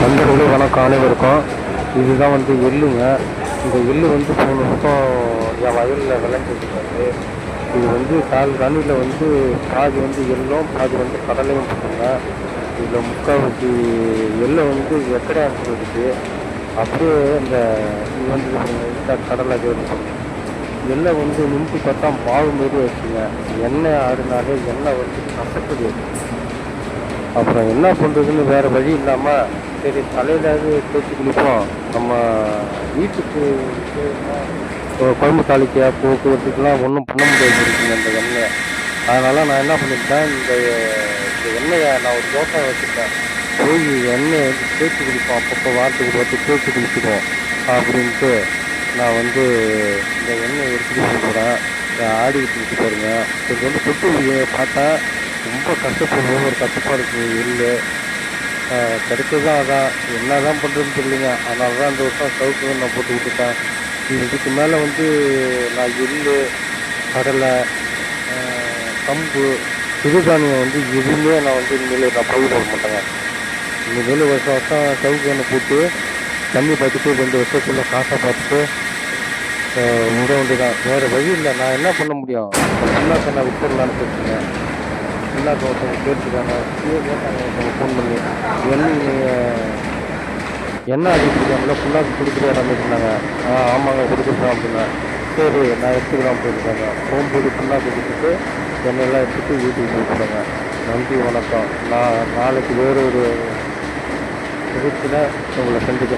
நண்பர்களே வணக்கம். அனைவருக்கும். இதுதான் வந்து எள்ளுங்க. இந்த எள்ளு வந்து போன வருஷம் என் வயலில் விளைஞ்சிருக்காரு இது வந்து கால் தண்ணியில் வந்து பாதி வந்து எள்ளும் பாதி வந்து கடலையும் போட்டுங்க. இதில் முக்கால்வாசி எள்ளை வந்து எக்கடை இருக்குது அப்படியே இந்த இது வந்து கடலை அது வந்து வந்து நிமிஷம் பார்த்தா மாவு மாரி வச்சுங்க. எண்ணெய் ஆடினாலே எண்ணெய் வந்து கசக்குது. அப்புறம் என்ன பண்ணுறதுன்னு வேறு வழி இல்லாமல் சரி தலையிலாவது தேய்ச்சி குளிப்போம். நம்ம வீட்டுக்கு குழம்பு தாளிக்க போக்குவரத்துக்கெலாம் ஒன்றும் பண்ண முடியாது இருக்குங்க இந்த எண்ணெயை. அதனால் நான் என்ன பண்ணிட்டேன் இந்த இந்த எண்ணெயை நான் ஒரு தோட்டம் வச்சுட்டேன் போய் எண்ணெயை வந்து தேய்ச்சி குளிப்போம். அப்பப்போ வாரத்துக்கு பார்த்து வாட்டி தேய்ச்சி குளிச்சுப்போம் அப்படின்ட்டு நான் வந்து இந்த எண்ணெயை எடுத்துகிட்டு போகிறேன் ஆடிக்கிட்டு இருக்கு பாருங்க. இது வந்து கொட்டு பார்த்தா ரொம்ப கஷ்டப்படுவோம் ஒரு கஷ்டப்பாடு இருக்குது எள்ளு அதான். என்ன தான் பண்ணுறதுன்னு தெரியலைங்க. அதனால தான் இந்த வருஷம் சவுக்கு நான் போட்டு விட்டுட்டேன் இதுக்கு மேலே வந்து நான் எள்ளு கடலை கம்பு சிறுதானியம் வந்து எதுவுமே நான் வந்து இனிமேல் நான் பயிர் போட மாட்டேங்க. இனிமேல் வருஷம் வருஷம் சவுக்கு எண்ணெய் போட்டு தண்ணி பார்த்துட்டு ரெண்டு வருஷத்துக்குள்ளே காசை பார்த்துட்டு ஆஹ், விட வேண்டியதான் வேறு வழி இல்லை. நான் என்ன பண்ண முடியும்? என்ன சொன்ன விட்டுடலான்னு பேசுங்க. புண்ணாக்க ஒருத்தவங்க கேட்டுருக்காங்க கேட்டாங்க. ஒருத்தவங்க ஃபோன் பண்ணி என்ன நீங்கள் என்ன அடிக்கிறாங்களோ புண்ணாக்கு கொடுக்குறேன் அப்படின்னாங்க. ஆ ஆமாங்க கொடுக்குறோம் அப்படின்னா. சரி நான் எடுத்துக்கிறேன் போயிருக்காங்க ஃபோன் போட்டு புண்ணாக்கு கொடுத்துட்டு என்னெல்லாம் எடுத்துட்டு வீட்டுக்கு போயிருக்காங்க நன்றி வணக்கம். நான் நாளைக்கு வேறு ஒரு நிகழ்ச்சியில் உங்களை சந்திக்கிறேன்.